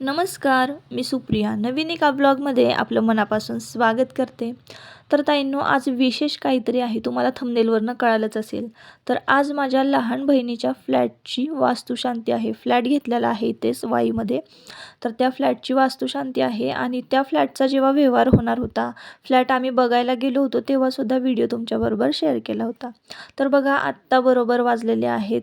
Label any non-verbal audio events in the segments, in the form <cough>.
नमस्कार मी सुप्रिया. नवीन एका ब्लॉगमध्ये आपलं मनापासून स्वागत करते. तर ताईंनो आज विशेष काहीतरी आहे तुम्हाला थंबनेलवरनं कळालंच असेल. तर आज माझ्या लहान बहिणीच्या फ्लॅटची वास्तुशांती आहे. फ्लॅट घेतलेला आहे इथेच वाईमध्ये. तर त्या फ्लॅटची वास्तुशांती आहे आणि त्या फ्लॅटचा जेव्हा व्यवहार होणार होता फ्लॅट आम्ही बघायला गेलो होतो तेव्हासुद्धा व्हिडिओ तुमच्याबरोबर शेअर केला होता. तर बघा आत्ता बरोबर वाजलेले आहेत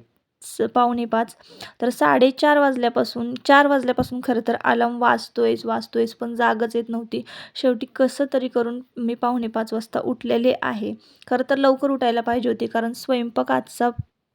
पावणे पाच तर साडेचार वाजल्यापासून चार वाजल्यापासून खरं तर अलार्म वाजतोयच वाजतोयच पण जागच येत नव्हती. शेवटी कसं तरी करून मी पावणे पाच वाजता उठलेले आहे. खरं तर लवकर उठायला पाहिजे होते कारण स्वयंपाक आजचा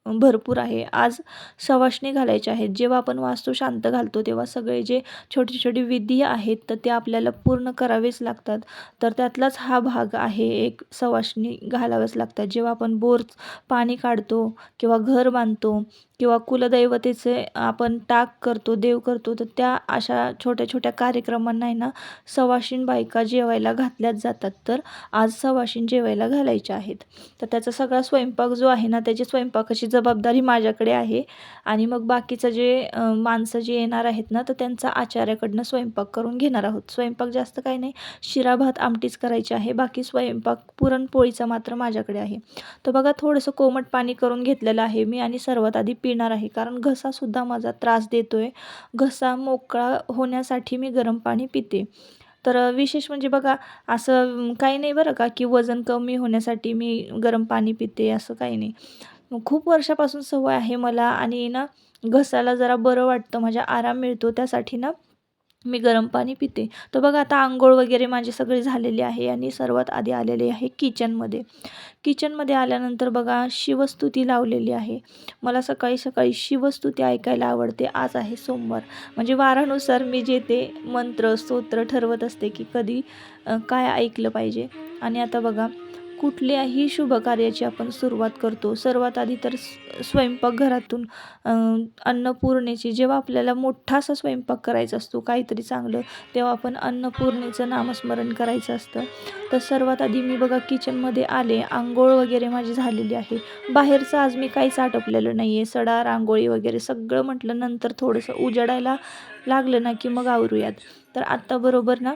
भरपूर आहे. आज सवाशणी घालायचे आहेत. जेव्हा आपण वास्तू शांत घालतो तेव्हा सगळे जे छोटी छोटी विधी आहेत तर ते आपल्याला पूर्ण करावेच लागतात. तर त्यातलाच हा भाग आहे. एक सवाशणी घालाव्याच लागतात. जेव्हा आपण बोर पाणी काढतो किंवा घर बांधतो किंवा कुलदैवतेचे आपण टाक करतो देव करतो तर त्या अशा छोट्या छोट्या कार्यक्रमांना आहे ना सवाशीण बायका जेवायला घातल्याच जातात. तर आज सवाशीण जेवायला घालायच्या आहेत. तर त्याचा सगळा स्वयंपाक जो आहे ना त्याची स्वयंपाकाची जबाबदारी माझ्याकडे आहे. आणि मग बाकीचं जे माणसं जे येणार आहेत ना तर त्यांचा आचार्याकडनं स्वयंपाक करून घेणार आहोत. स्वयंपाक जास्त काही नाही शिरा भात आमटीच करायची आहे. बाकी स्वयंपाक पुरणपोळीचा मात्र माझ्याकडे आहे. तर बघा थोडंसं कोमट पाणी करून घेतलेलं आहे मी आणि सर्वात आधी पी पिणार आहे. कारण घसासुद्धा माझा त्रास देतो आहे घसा मोकळा होण्यासाठी मी गरम पाणी पिते. तर विशेष म्हणजे बघा असं काही नाही बरं का की वजन कमी होण्यासाठी मी गरम पाणी पिते असं काही नाही. खूप वर्षापासून सवय आहे मला आणि ना घसाला जरा बरं वाटतं माझ्या आराम मिळतो त्यासाठी ना. मी गरम पाणी पिते. तर बघा आता आंघोळ वगैरे माझी सगळी झालेली आहे आणि सर्वात आधी आलेले आहे किचनमध्ये. किचनमध्ये आल्यानंतर बघा शिवस्तुती लावलेली आहे. मला सकाळी सकाळी शिवस्तुती ऐकायला आवडते. आज आहे सोमवार. म्हणजे वारानुसार मी जे ते मंत्र स्तोत्र ठरवत असते की कधी काय ऐकलं पाहिजे. आणि आता बघा कुठल्याही शुभ कार्याची आपण सुरुवात करतो. सर्वात आधी तर स्वयंपाकघरातून अन्नपूर्णेची जेव्हा आपल्याला मोठा असा स्वयंपाक करायचा असतो काहीतरी चांगलं तेव्हा आपण अन्नपूर्णेचं नामस्मरण करायचं असतं. तर सर्वात आधी मी बघा किचनमध्ये आले आंघोळ वगैरे माझी झालेली आहे. बाहेरचं आज मी काहीच आटपलेलं नाही आहे सडा रांगोळी वगैरे सगळं म्हटलं नंतर थोडंसं उजडायला लागलं ना की मग आवरूयात. तर आत्ता बरोबर ना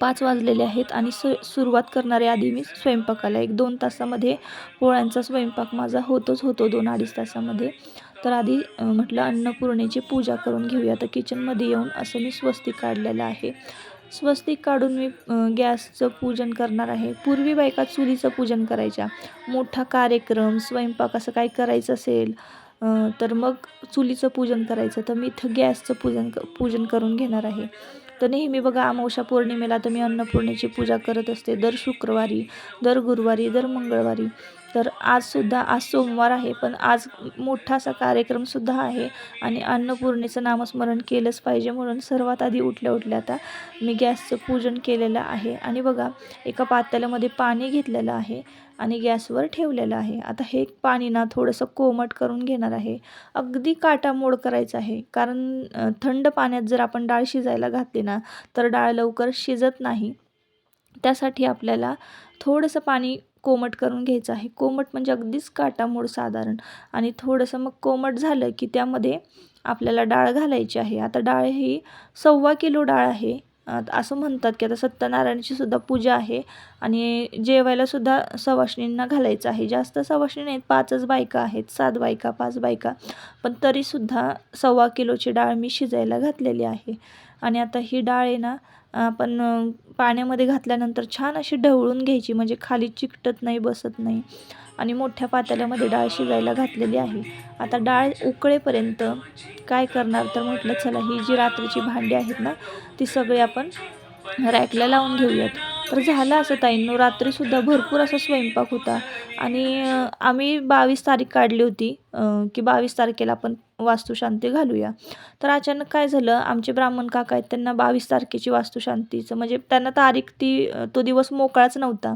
पाच वाजलेले आहेत आणि स सुरुवात करणारे आधी मी स्वयंपाकाला एक दोन तासामध्ये पोळ्यांचा स्वयंपाक माझा होतोच होतो दोन अडीच तासामध्ये. तर आधी म्हटलं अन्नपूर्णेची पूजा करून घेऊया. तर किचनमध्ये येऊन असं मी स्वस्तिक काढलेलं आहे. स्वस्तिक काढून मी गॅसचं पूजन करणार आहे. पूर्वी बायका चुलीचं पूजन करायच्या. मोठा कार्यक्रम स्वयंपाक असं काही करायचं असेल तर मग चुलीचं पूजन करायचं. तर मी इथं गॅसचं पूजन पूजन करून घेणार आहे. तर नेहमी बघा अमावस्या पौर्णिमेला तर मी अन्नपूर्णेची पूजा करत असते. दर शुक्रवारी दर गुरुवारी दर मंगळवारी. तर आजसुद्धा आज सोमवार आहे पण आज मोठा असा कार्यक्रमसुद्धा आहे आणि अन्नपूर्णेचं नामस्मरण केलंच पाहिजे म्हणून सर्वात आधी उठल्या उठल्या आता मी गॅसचं पूजन केलेलं आहे. आणि बघा एका पातेल्यामध्ये पाणी घेतलेलं आहे आणि गॅसवर ठेवलेलं आहे. आता हे पाणी ना थोडंसं कोमट करून घेणार आहे. अगदी काटामोड करायचं आहे. कारण थंड पाण्यात जर आपण डाळ शिजायला घातली ना तर डाळ लवकर शिजत नाही. त्यासाठी आपल्याला थोडंसं पाणी कोमट करून घ्यायचं आहे. कोमट म्हणजे अगदीच काटामोड साधारण. आणि थोडंसं मग कोमट झालं की त्यामध्ये आपल्याला डाळ घालायची आहे. आता डाळ ही सव्वा किलो डाळ आहे. असं म्हणतात की आता सत्यनारायणाची सुद्धा पूजा आहे. आणि जेवायलासुद्धा सवाशिणींना घालायचं आहे. जास्त सवाशिणी नाहीत पाचच बायका आहेत. सात बायका पाच बायका. पण तरीसुद्धा सव्वा किलोची डाळ मी शिजायला घातलेली आहे. आणि आता ही डाळ आहे ना आपण पाण्यामध्ये घातल्यानंतर छान अशी ढवळून घ्यायची म्हणजे खाली चिकटत नाही बसत नाही. आणि मोठ्या पातेल्यामध्ये डाळ शिजायला घातलेली आहे. आता डाळ उकळेपर्यंत काय करणार तर म्हटलं चला ही जी रात्रीची भांडी आहेत ना ती सगळी आपण रॅकला लावून घेऊयात. तर झालं असं ताईंनो रात्रीसुद्धा भरपूर असा स्वयंपाक होता. आणि आम्ही बावीस तारीख काढली होती की बावीस तारखेला आपण वास्तुशांती घालूया. तर अचानक काय झालं? आमचे ब्राह्मण काका आहेत त्यांना बावीस तारखेची वास्तुशांतीचं म्हणजे त्यांना तारीख ती तो दिवस मोकळाच नव्हता.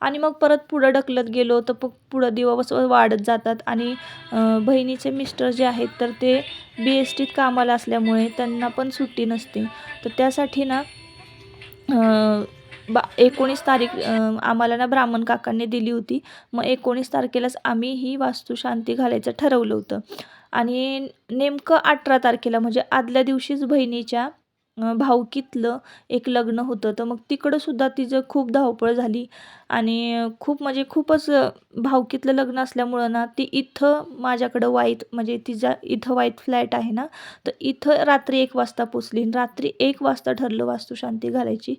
आणि मग परत पुढं ढकलत गेलो तर प पुढं दिवस वाढत जातात. आणि बहिणीचे मिस्टर जे आहेत तर ते बी एस टीत कामाला असल्यामुळे त्यांना पण सुट्टी नसते. तर त्यासाठी ना बा एकोणीस तारीख आम्हाला ना ब्राह्मण काकांनी दिली होती. मग एकोणीस तारखेलाच आम्ही ही वास्तुशांती घालायचं ठरवलं होतं. आणि नेमकं अठरा तारखेला म्हणजे आदल्या दिवशीच बहिणीच्या भावकीतलं भाऊकीतलं एक लग्न होतं. तर मग तिकडंसुद्धा तिचं खूप धावपळ झाली. आणि खूप म्हणजे खूपच भावकीतलं भाऊकीतलं लग्न असल्यामुळं ना ती इथं माझ्याकडं वाईत म्हणजे तिचा इथं वाईट फ्लॅट आहे ना तर इथं रात्री एक वाजता पोचली. आणि रात्री एक वाजता ठरलं वास्तुशांती घालायची.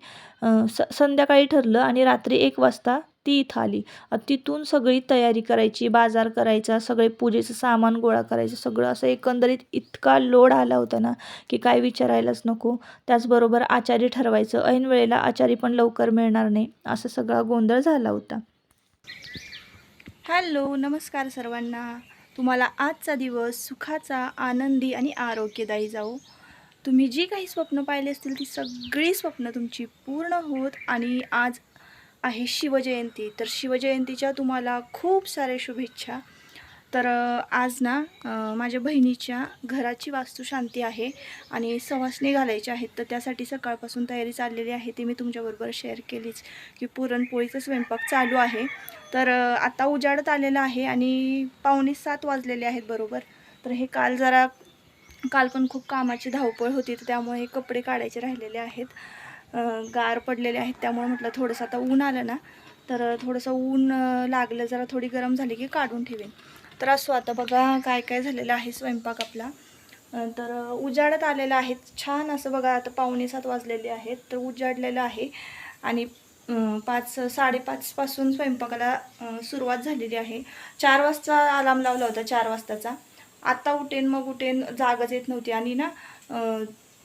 स संध्याकाळी ठरलं आणि रात्री एक वाजता ती इथं आली. तिथून सगळी तयारी करायची बाजार करायचा सगळे पूजेचं सामान गोळा करायचं सगळं असं एकंदरीत इतका लोड आला होता ना की काय विचारायलाच नको. त्याचबरोबर आचारी ठरवायचं. ऐन वेळेला आचारी पण लवकर मिळणार नाही असं सगळा गोंधळ झाला होता. हॅलो नमस्कार सर्वांना. तुम्हाला आजचा दिवस सुखाचा आनंदी आणि आरोग्यदायी जाऊ तुम्ही जी काही स्वप्न पाहिली असतील ती सगळी स्वप्न तुमची पूर्ण होत आणि आज आहे शिवजयंती. तर शिवजयंतीच्या तुम्हाला खूप साऱ्या शुभेच्छा. तर आज ना माझ्या बहिणीच्या घराची वास्तुशांती आहे आणि सवासणी घालायच्या आहेत. तर त्यासाठी सकाळपासून तयारी चाललेली आहे. ती मी तुमच्याबरोबर शेअर केलीच की पुरणपोळीचा स्वयंपाक चालू आहे. तर आता उजाडत आलेलं आहे आणि पावणे सात वाजलेले आहेत बरोबर? तर हे काल जरा काल पण खूप कामाची धावपळ होती. तर त्यामुळे हे कपडे काढायचे राहिलेले आहेत. गार पडलेले आहेत त्यामुळे म्हटलं थोडंसं आता ऊन आलं ना तर थोडंसं ऊन लागलं जरा थोडी गरम झाली की काढून ठेवेन. तर असो आता बघा काय काय झालेलं आहे स्वयंपाक आपला. तर उजाडत आलेलं आहे छान असं बघा आता पावणे सात वाजलेले आहेत तर उजाडलेलं आहे. आणि पाच साडेपाचपासून स्वयंपाकाला सुरुवात झालेली आहे. चार वाजता अलार्म लावला होता चार वाजताचा. आत्ता उठेन मग उठेन जागच येत नव्हती. आणि ना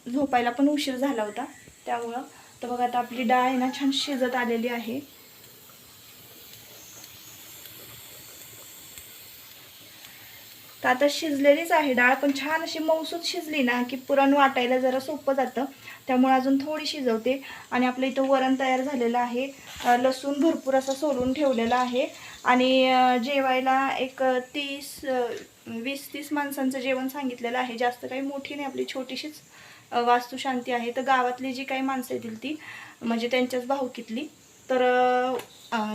झोपायला पण उशीर झाला होता त्यामुळं तर बघा आता आपली डाळ आहे ना छान शिजत आलेली आहे. तर आता शिजलेलीच आहे डाळ पण छान अशी मौसूद शिजली ना की पुरण वाटायला जरा सोपं जातं. त्यामुळे अजून थोडी शिजवते. आणि आपलं इथं वरण तयार झालेलं आहे. लसूण भरपूर असा सोलून ठेवलेला आहे. आणि जेवायला एक तीस वीस तीस माणसांचं जेवण सांगितलेलं आहे. जास्त काही मोठी नाही आपली छोटीशीच. वास्तुशांती आहे. तर गावातली जी काही माणसं येतील ती म्हणजे त्यांच्याच भाऊकीतली तर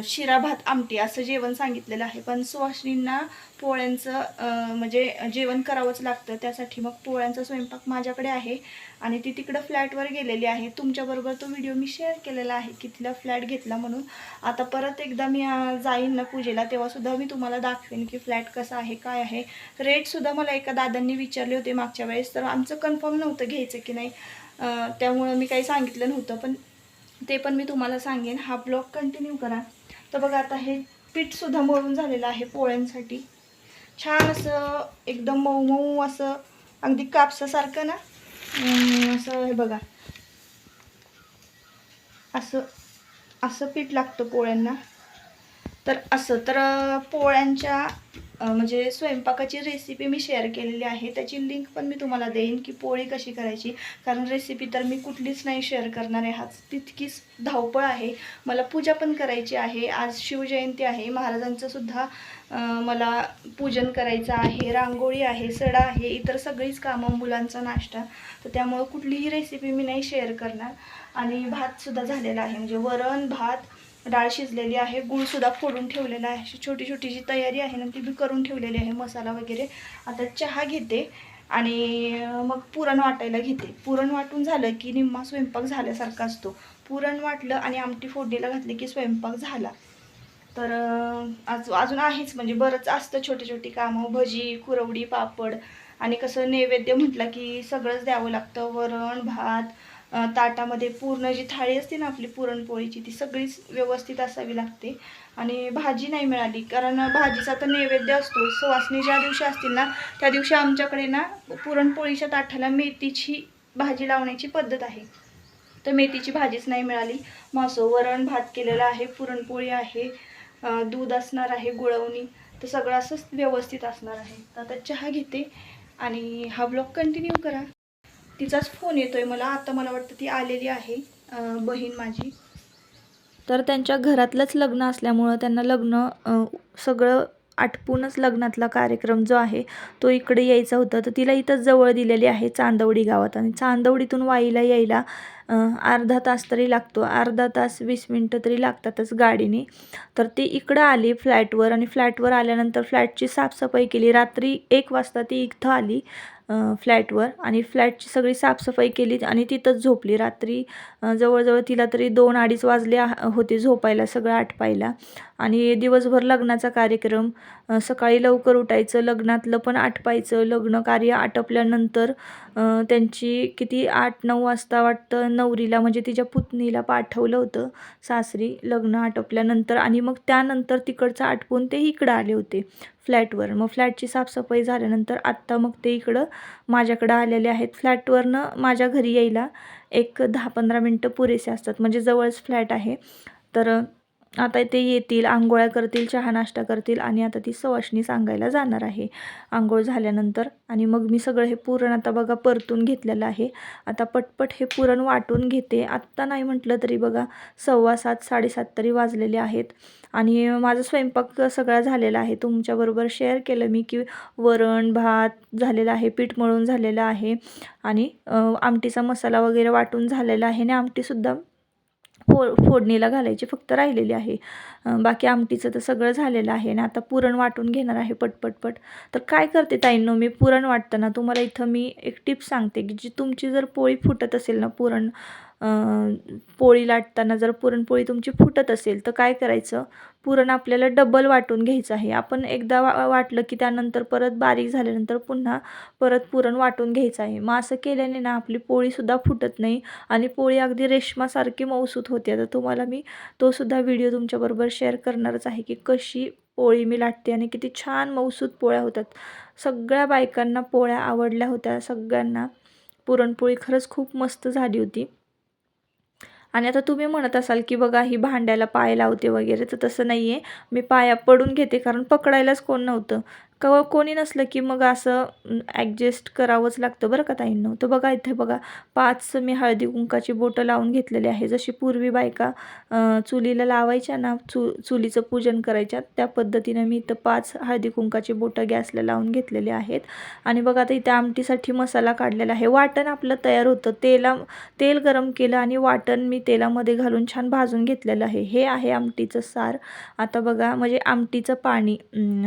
शिरा भात आमटी असं जेवण सांगितलेलं आहे. पण सुवासिनींना पोळ्यांचं म्हणजे जेवण करावंच लागतं. त्यासाठी मग पोळ्यांचा स्वयंपाक माझ्याकडे आहे आणि ती तिकडं फ्लॅटवर गेलेली आहे. तुमच्याबरोबर तो व्हिडिओ मी शेअर केलेला आहे की तिला फ्लॅट घेतला म्हणून. आता परत एकदा मी जाईन ना पूजेला तेव्हासुद्धा मी तुम्हाला दाखवेन की फ्लॅट कसा आहे काय आहे. रेटसुद्धा मला एका दादांनी विचारले होते मागच्या वेळेस. तर आमचं कन्फर्म नव्हतं घ्यायचं की नाही. त्यामुळं मी काही सांगितलं नव्हतं. पण ते पण मी तुम्हाला सांगेन. हा ब्लॉग कंटिन्यू करा. तर बघा आता हे पीठसुद्धा मळून झालेलं आहे पोळ्यांसाठी. छान असं एकदम मऊ मऊ असं अगदी कापसासारखं ना? असं हे बघा. असं असं पीठ लागतं पोळ्यांना. तर असं तर पोळ्यांच्या म्हणजे स्वयंपाकाची रेसिपी मी शेअर केलेली आहे. त्याची लिंक पण मी तुम्हाला देईन की पोळी कशी करायची. कारण रेसिपी तर मी कुठलीच नाही शेअर करणार आहे. हाच तितकीच धावपळ आहे. मला पूजा पण करायची आहे. आज शिवजयंती आहे. महाराजांचं सुद्धा मला पूजन करायचं आहे. रांगोळी आहे सडा आहे इतर सगळीच कामं मुलांचा नाश्ता. तर त्यामुळं कुठलीही रेसिपी मी नाही शेअर करणार. आणि भातसुद्धा झालेला आहे. म्हणजे वरण भात डाळ शिजलेली आहे गूळसुद्धा फोडून ठेवलेला आहे. अशी छोटी छोटी जी तयारी आहे ना ती मी करून ठेवलेली आहे मसाला वगैरे. आता चहा घेते आणि मग पुरण वाटायला घेते. पुरण वाटून झालं की निम्मा स्वयंपाक झाल्यासारखा असतो. पुरण वाटलं आणि आमटी फोडणीला घातली की स्वयंपाक झाला. तर आज अजून आहेच म्हणजे बरंच असतं छोटी छोटी कामं भजी कुरवडी पापड. आणि कसं नैवेद्य म्हटलं की सगळंच द्यावं लागतं वरण भात ताटामध्ये पूर्ण जी थाळी असते ना आपली पुरणपोळीची ती सगळीच व्यवस्थित असावी लागते. आणि भाजी नाही मिळाली कारण भाजीचा तर नैवेद्य असतो. सुवासनी ज्या दिवशी असतील ना त्या दिवशी आमच्याकडे ना पुरणपोळीच्या ताटाला मेथीची भाजी लावण्याची पद्धत आहे. तर मेथीची भाजीच नाही मिळाली. मासो वरण भात केलेलं आहे पुरणपोळी आहे दूध असणार आहे गुळवणी तर सगळं असंच व्यवस्थित असणार आहे. तर आता चहा घेते आणि हा ब्लॉग कंटिन्यू करा. तिचाच फोन येतो आहे मला. आता मला वाटतं ती आलेली आहे बहीण माझी. तर त्यांच्या घरातलंच लग्न असल्यामुळं त्यांना लग्न सगळं आटपूनच लग्नातला कार्यक्रम जो आहे तो इकडे यायचा होता. तर तिला इथंच जवळ दिलेली आहे चांदवडी गावात. आणि चांदवडीतून वाईला यायला अर्धा तास तरी लागतो. अर्धा तास वीस मिनटं तरी लागतातच गाडीने. तर ती इकडं आली फ्लॅटवर. आणि फ्लॅटवर आल्यानंतर फ्लॅटची साफसफाई केली. रात्री एक वाजता ती इथं आली. फ्लॅटवर आणि फ्लॅटची सगळी साफसफाई केली आणि तिथंच झोपली. रात्री जवळजवळ तिला तरी दोन अडीच वाजले होते झोपायला सगळं आटपायला. आणि दिवसभर लग्नाचा कार्यक्रम सकाळी लवकर उठायचं लग्नातलं पण आटपायचं. लग्न कार्य आटपल्यानंतर त्यांची किती आठ नऊ वाजता वाटतं नवरीला म्हणजे तिच्या पुतणीला पाठवलं होतं सासरी लग्न आटपल्यानंतर. आणि मग त्यानंतर तिकडचं आटपून ते इकडं आले होते फ्लॅटवर. मग फ्लॅटची साफसफाई झाल्यानंतर आत्ता मग ते इकडं माझ्याकडं आलेले आहेत. फ्लॅटवरनं माझ्या घरी यायला एक दहा पंधरा मिनटं पुरेसे असतात. म्हणजे जवळच फ्लॅट आहे. तर आता ते येतील आंघोळ्या करतील चहा नाश्ता करतील आणि आता ती सवाशणी सांगायला जाणार आहे. आंघोळ झाल्यानंतर आणि मग मी सगळं हे पुरण आता बघा परतून घेतलेलं आहे. आता पटपट हे पुरण वाटून घेते. आत्ता नाही म्हटलं तरी बघा सव्वा सात साडेसात तरी वाजलेले आहेत. आणि माझा स्वयंपाक सगळा झालेला आहे. तुमच्याबरोबर शेअर केलं मी की वरण भात झालेला आहे पीठ मळून झालेलं आहे. आणि आमटीचा मसाला वगैरे वाटून झालेला आहे आणि आमटीसुद्धा फो फोडणीला घालायची फक्त राहिलेली आहे. बाकी आमटीचं तर सगळं झालेलं आहे आणि आता पुरण वाटून घेणार आहे पटपटपट. तर काय करते ताईंनो मी पुरण वाटताना तुम्हाला इथं मी एक टिप सांगते की जी तुमची जर पोळी फुटत असेल ना पुरण पोळी लाटताना जर पुरणपोळी तुमची फुटत असेल तर काय करायचं? पुरण आपल्याला डबल वाटून घ्यायचं आहे. आपण एकदा वा वाटलं की त्यानंतर परत बारीक झाल्यानंतर पुन्हा परत पुरण वाटून घ्यायचं आहे. मग असं केल्याने ना आपली पोळीसुद्धा फुटत नाही आणि पोळी अगदी रेशमासारखी मऊसूत होते. आता तुम्हाला मी तोसुद्धा व्हिडिओ तुमच्याबरोबर शेअर करणारच आहे की कशी पोळी मी लाटते आणि किती छान मऊसूत पोळ्या होतात. सगळ्या बायकांना पोळ्या आवडल्या होत्या. सगळ्यांना पुरणपोळी खरंच खूप मस्त झाली होती. आणि आता तुम्ही म्हणत असाल की बघा ही भांड्याला पाय लावते वगैरे तर तसं नाही आहे मी पाया पडून घेते कारण पकडायलाच कोण नव्हतं. क कोणी नसलं की मग असं ॲडजस्ट करावंच लागतं बरं का ताईंनो. तर बघा इथे बघा पाच मी हळदी कुंकाची बोटं लावून घेतलेली आहे. जशी पूर्वी बायका चुलीला लावायच्या ना चु चुलीचं पूजन करायच्या त्या पद्धतीनं मी इथं पाच हळदी कुंकाची बोटं गॅसला लावून घेतलेले आहेत. आणि बघा आता इथे आमटीसाठी मसाला काढलेला आहे. वाटण आपलं तयार होतं. तेला तेल गरम केलं आणि वाटण मी तेलामध्ये घालून छान भाजून घेतलेलं आहे. हे आहे आमटीचं सार. आता बघा म्हणजे आमटीचं पाणी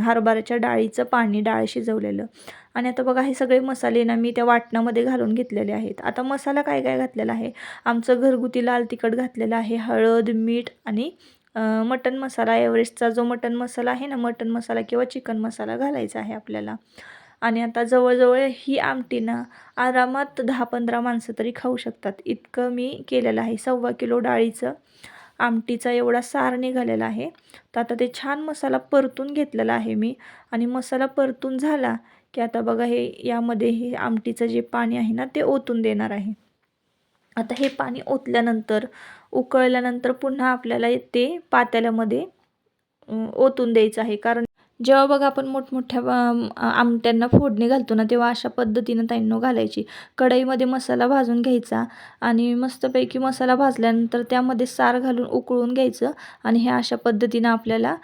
हरभऱ्याच्या डाळीचं पाणी डाळ शिजवलेलं. आणि आता बघा हे सगळे मसाले ना मी त्या वाटणामध्ये घालून घेतलेले आहेत. आता मसाला काय काय घातलेला आहे? आमचं घरगुती लाल तिखट घातलेलं आहे हळद मीठ आणि मटन मसाला. एव्हरेस्टचा जो मटन मसाला आहे ना मटन मसाला किंवा चिकन मसाला घालायचा आहे आपल्याला. आणि आता जवळजवळ ही आमटी ना आरामात दहा पंधरा माणसं तरी खाऊ शकतात. इतकं मी केलेलं आहे. सव्वा किलो डाळीचं. आमटीचा एवढा सार निघालेला आहे. तर आता ते छान मसाला परतून घेतलेला आहे मी. आणि मसाला परतून झाला की आता बघा हे यामध्ये हे आमटीचं जे पाणी आहे ना ते ओतून देणार आहे. आता हे पाणी ओतल्यानंतर उकळल्यानंतर पुन्हा आपल्याला ते पातेल्यामध्ये ओतून द्यायचं आहे. कारण जेव्हा बघा आपण मोठमोठ्या आमट्यांना फोडणी घालतो ना तेव्हा अशा पद्धतीनं ताईंनो घालायची. कढईमध्ये मसाला भाजून घ्यायचा आणि मस्तपैकी मसाला भाजल्यानंतर त्यामध्ये सार घालून उकळून घ्यायचं आणि हे अशा पद्धतीनं आपल्याला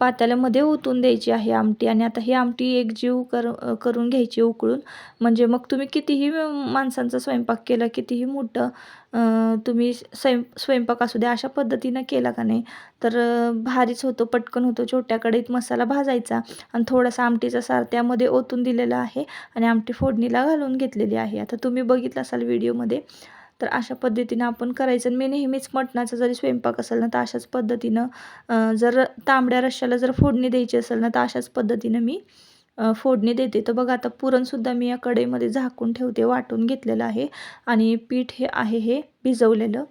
पातेल्यामध्ये ओतून द्यायची आहे आमटी आणि आता ही आमटी एकजीव कर करून घ्यायची उकळून. म्हणजे मग तुम्ही कितीही माणसांचा स्वयंपाक केला कितीही मोठं तुम्ही स्वयं स्वयंपाक असू द्या अशा पद्धतीनं केला का नाही तर भारीच होतो पटकन होतो. छोट्या कढईत मसाला भाजायचा आणि थोडासा आमटीचा सार त्यामध्ये ओतून दिलेला आहे आणि आमटी फोडणीला घालून घेतलेली आहे. आता तुम्ही बघितलं असाल व्हिडिओमध्ये तर अशा पद्धतीनं आपण करायचं. आणि मी नेहमीच मटणाचा जरी स्वयंपाक असेल ना तर अशाच पद्धतीनं जर तांबड्या रश्श्याला जर फोडणी द्यायची असेल ना तर अशाच पद्धतीनं मी फोडणी देते. तर बघा आता पुरणसुद्धा मी या कढईमध्ये झाकून ठेवते वाटून घेतलेलं आहे. आणि पीठ हे आहे हे भिजवलेलं.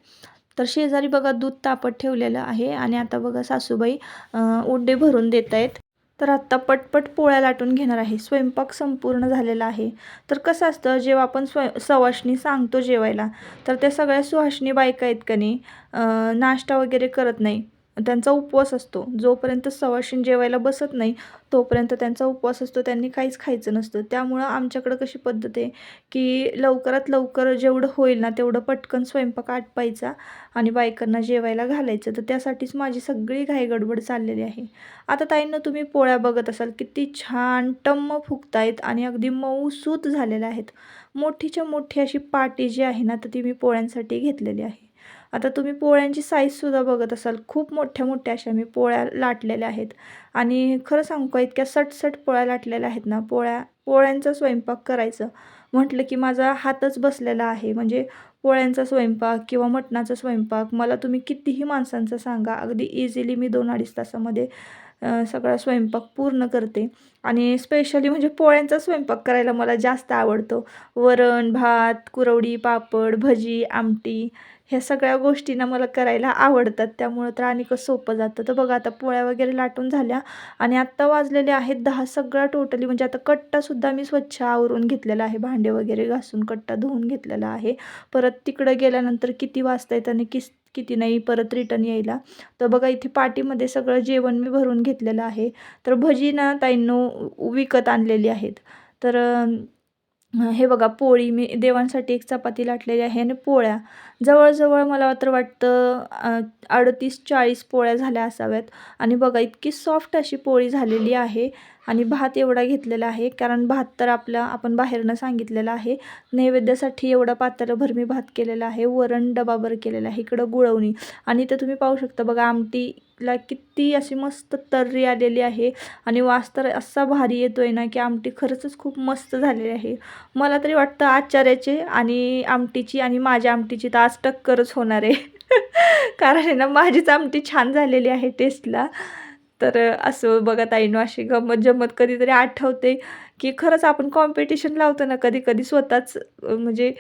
तर शेजारी बघा दूध तापत ठेवलेलं आहे. आणि आता बघा सासूबाई अं, उंडे भरून देत आहेत तर आत्ता पटपट पोळ्या लाटून घेणार आहे. स्वयंपाक संपूर्ण झालेला आहे. तर कसं असतं जेव्हा आपण स्वय सवाशणी सांगतो जेवायला तर त्या सगळ्या सुहाशणी बायका आहेत का नाही? नाश्ता वगैरे करत नाही. त्यांचा उपवास असतो. जोपर्यंत सवाशीण जेवायला बसत नाही तोपर्यंत त्यांचा उपवास असतो. त्यांनी काहीच खायचं नसतं. त्यामुळं आमच्याकडं कशी पद्धत आहे की लवकरात लवकर जेवढं होईल ना तेवढं पटकन स्वयंपाक आटपायचा आणि बायकांना जेवायला घालायचं. तर त्यासाठीच माझी सगळी घाई गडबड चाललेली आहे. आता ताईंना तुम्ही पोळ्या बघत असाल किती छान टम्म फुगतायत आणि अगदी मऊसूत झालेल्या आहेत. मोठीच्या मोठी अशी पाटी जी आहे ना तर ती मी पोळ्यांसाठी घेतलेली आहे. आता तुम्ही पोळ्यांची साईजसुद्धा बघत असाल. खूप मोठ्या मोठ्या अशा मी पोळ्या लाटलेल्या आहेत. आणि खरं सांगू का इतक्या सटसट पोळ्या लाटलेल्या आहेत ना पोळ्या पोळ्यांचा स्वयंपाक करायचं म्हटलं की माझा हातच बसलेला आहे. म्हणजे पोळ्यांचा स्वयंपाक किंवा मटणाचा स्वयंपाक मला तुम्ही कितीही माणसांचा सांगा अगदी इझिली मी दोन अडीच तासामध्ये सगळा स्वयंपाक पूर्ण करते. आणि स्पेशली म्हणजे पोळ्यांचा स्वयंपाक करायला मला जास्त आवडतो. वरण भात कुरवडी पापड भजी आमटी ह्या सगळ्या गोष्टींना मला करायला आवडतात. त्यामुळं तर आणि कसं सोपं जातं. तर बघा आता पोळ्या वगैरे लाटून झाल्या आणि आत्ता वाजलेले आहेत दहा सगळा टोटली म्हणजे आता कट्टासुद्धा मी स्वच्छ आवरून घेतलेला आहे. भांडे वगैरे घासून कट्टा धुवून घेतलेला आहे. परत तिकडं गेल्यानंतर किती वाजता येतं आणि किस किती नाही परत रिटर्न यायला. तर बघा इथे पाटीमध्ये सगळं जेवण मी भरून घेतलेलं आहे. तर भजी ना ताईंनो विकत आणलेली आहेत. तर हे बघा पोळी मी देवांसाठी एक चपाती लाटलेली आहे आणि पोळ्या. जवळजवळ मला तर वाटतं अडतीस चाळीस पोळ्या झाल्या असाव्यात. आणि बघा इतकी सॉफ्ट अशी पोळी झालेली आहे. आणि भात एवढा घेतलेला आहे कारण भात तर आपला आपण बाहेरनं सांगितलेला आहे. नैवेद्यासाठी एवढा पातळभर मी भात केलेला आहे वरण डबाभर केलेला आहे इकडं गुळवणी. आणि इथं तुम्ही पाहू शकता बघा आमटीला किती अशी मस्त तर्री आलेली आहे. आणि वास तर असा भारी येतो आहे ना की आमटी खरंच खूप मस्त झालेली आहे. मला तरी वाटतं आचार्याचे आणि आमटीची आणि माझ्या आमटीची तर आज टक्करच होणार आहे. <laughs> कारण आहे ना माझीच आमटी छान झालेली आहे टेस्टला. तर असं बघा ताईनो अशी गंमत जम्मत कधीतरी आठवते की खरंच आपण कॉम्पिटिशन लावतो ना कधी कधी स्वतःच म्हणजे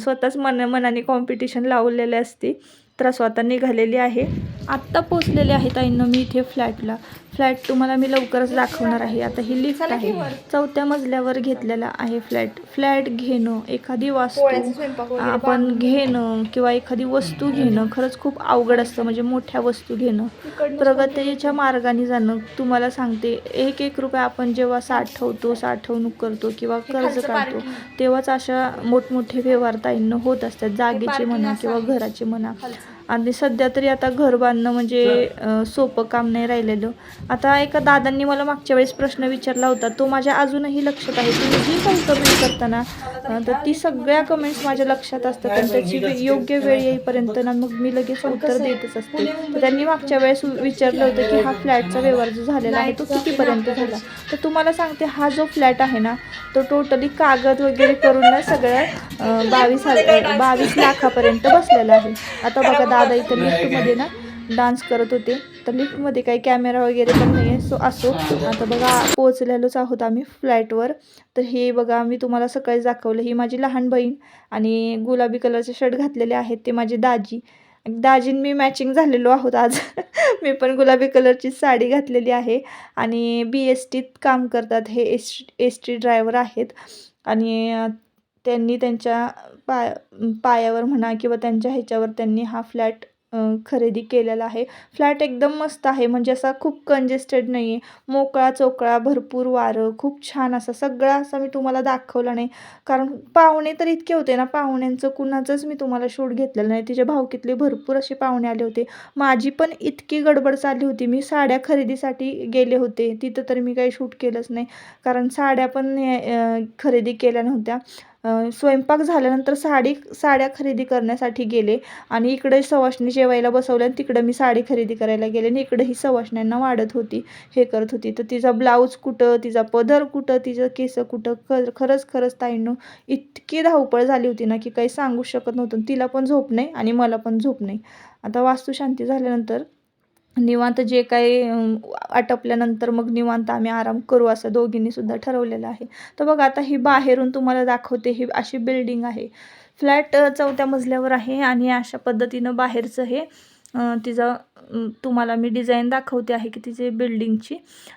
स्वतःच मन मनाने कॉम्पिटिशन लावलेले असते. तर स्वतः निघालेली आहे. आत्ता पोचलेले आहे ताईंनो मी इथे फ्लॅटला फ्लॅट तुम्हाला मी लवकरच दाखवणार आहे. आता ही लिफ्ट आहे. चौथ्या मजल्यावर घेतलेला आहे फ्लॅट. फ्लॅट घेणं एखादी वास्तू आपण घेणं किंवा एखादी वस्तू घेणं खरंच खूप अवघड असतं. म्हणजे मोठ्या वस्तू घेणं. प्रगतीच्या मार्गाने जाणं. तुम्हाला सांगते एक एक रुपया आपण जेव्हा साठवतो साठवणूक करतो किंवा कर्ज काढतो. तेव्हाच अशा मोठमोठे व्यवहार ताईंनं होत असतात. जागेचे म्हणा किंवा. घराचे म्हणा. खालचं. आणि सध्या तरी आता घर बांधणं म्हणजे सोपं काम नाही राहिलेलं. आता एका दादांनी मला मागच्या वेळेस प्रश्न विचारला होता तो माझ्या अजूनही लक्षात आहे. तुम्ही जी काही कमेंट करताना तर ती सगळ्या कमेंट्स माझ्या लक्षात असतात आणि त्याची योग्य वेळ येईपर्यंत ना मग मी लगेच उत्तर देतच असते. तर त्यांनी मागच्या वेळेस विचारलं होतं की हा फ्लॅटचा व्यवहार जो झालेला आहे तो कितीपर्यंत झाला? तर तुम्हाला सांगते हा जो फ्लॅट आहे ना तो टोटली कागद वगैरे करून ना सगळ्या बावीस हजार बावीस लाखापर्यंत बसलेला आहे. आता बघा दादा इथं लिफ्टमध्ये ना डान्स करत होते. तर लिफ्टमध्ये काही कॅमेरा वगैरे पण नाही आहे सो असो आता बघा पोचलेलोच आहोत आम्ही फ्लॅटवर तर हे बघा मी तुम्हाला सकाळी दाखवलं. ही माझी लहान बहीण आणि गुलाबी कलरचे शर्ट घातलेले आहेत. ते माझी दाजी. दाजीन मी मॅचिंग झालेलो आहोत आज. <laughs> मी पण गुलाबी कलरची साडी घातलेली आहे. आणि बी एस टीत काम करतात. हे एस एस टी ड्रायव्हर आहेत. आणि त्यांनी त्यांच्या पाय पायावर म्हणा किंवा त्यांच्या ह्याच्यावर त्यांनी हा फ्लॅट खरेदी केलेला आहे. फ्लॅट एकदम मस्त आहे. म्हणजे असा खूप कंजेस्टेड नाही आहे मोकळा चोकळा भरपूर वारं खूप छान असा सगळा असा मी तुम्हाला दाखवला नाही. कारण पाहुणे तर इतके होते ना पाहुण्यांचं कुणाचंच मी तुम्हाला शूट घेतलेलं नाही. तिच्या भावकीतले भरपूर असे पाहुणे आले होते. माझी पण इतकी गडबड चालली होती. मी साड्या खरेदीसाठी गेले होते. तिथं तर मी काही शूट केलंच नाही. कारण साड्या पण खरेदी केल्या नव्हत्या. स्वयंपाक झाल्यानंतर साडी साड्या खरेदी करण्यासाठी गेले. आणि इकडे सवाशणी जेवायला बसवले आणि तिकडं मी साडी खरेदी करायला गेले आणि इकडं ही सवाशण्यांना वाढत होती हे करत होती. तर तिचा ब्लाऊज कुठं तिचा पदर कुठं तिचं केस कुठं ख खरंच खरंच ताईंनो इतकी धावपळ झाली होती ना की काही सांगू शकत नव्हतं. तिला पण झोप नाही आणि मला पण झोप नाही. आता वास्तुशांती झाल्यानंतर निवांत जे काही आटपल्यानंतर मग निवांत आम्ही आराम करू असं दोघींनी सुद्धा ठरवलेलं आहे. तर बघा आता ही बाहेरून तुम्हाला दाखवते ही अशी बिल्डिंग आहे. फ्लॅट चौथ्या मजल्यावर आहे आणि अशा पद्धतीनं बाहेरचं हे तिचा तुम्हाला मी डिझाईन दाखवते आहे की तिचे बिल्डिंगची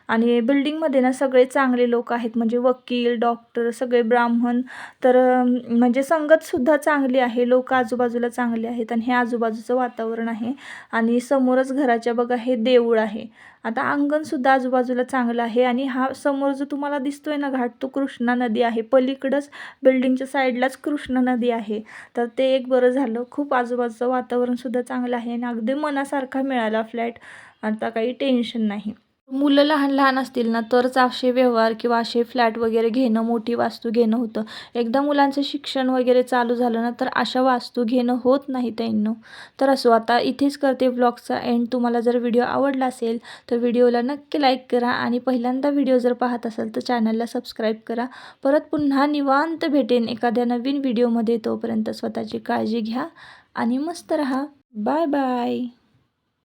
आणि बिल्डिंगमध्ये ना सगळे चांगले लोक आहेत म्हणजे वकील डॉक्टर सगळे ब्राह्मण. तर म्हणजे संगतसुद्धा चांगली आहे लोक आजूबाजूला चांगले आहेत आणि हे आजूबाजूचं वातावरण आहे. आणि समोरच घराच्या बघा हे देऊळ आहे. आता अंगणसुद्धा आजूबाजूला चांगलं आहे आणि हा समोर जो तुम्हाला दिसतोय ना घाट तो कृष्णा नदी आहे. पलीकडंच बिल्डिंगच्या साईडलाच कृष्णा नदी आहे. तर ते एक बरं झालं. खूप आजूबाजूचं वातावरणसुद्धा चांगलं आहे आणि अगदी मनासारखा मिळाला फ्लॅट. आता काही टेन्शन नाही. मुलं लहान लहान असतील ना तरच असे व्यवहार किंवा असे फ्लॅट वगैरे घेणं मोठी वास्तू घेणं होतं. एकदा मुलांचं शिक्षण वगैरे चालू झालं ना तर अशा वास्तू घेणं होत नाही त्यांना तर असो आता इथेच करते ब्लॉगचा एंड. तुम्हाला जर व्हिडिओ आवडला असेल तर व्हिडिओला नक्की लाईक करा आणि पहिल्यांदा व्हिडिओ जर पाहत असाल तर चॅनलला सबस्क्राईब करा. परत पुन्हा निवांत भेटेन एखाद्या नवीन व्हिडिओमध्ये. तोपर्यंत स्वतःची काळजी घ्या आणि मस्त रहा. Bye bye.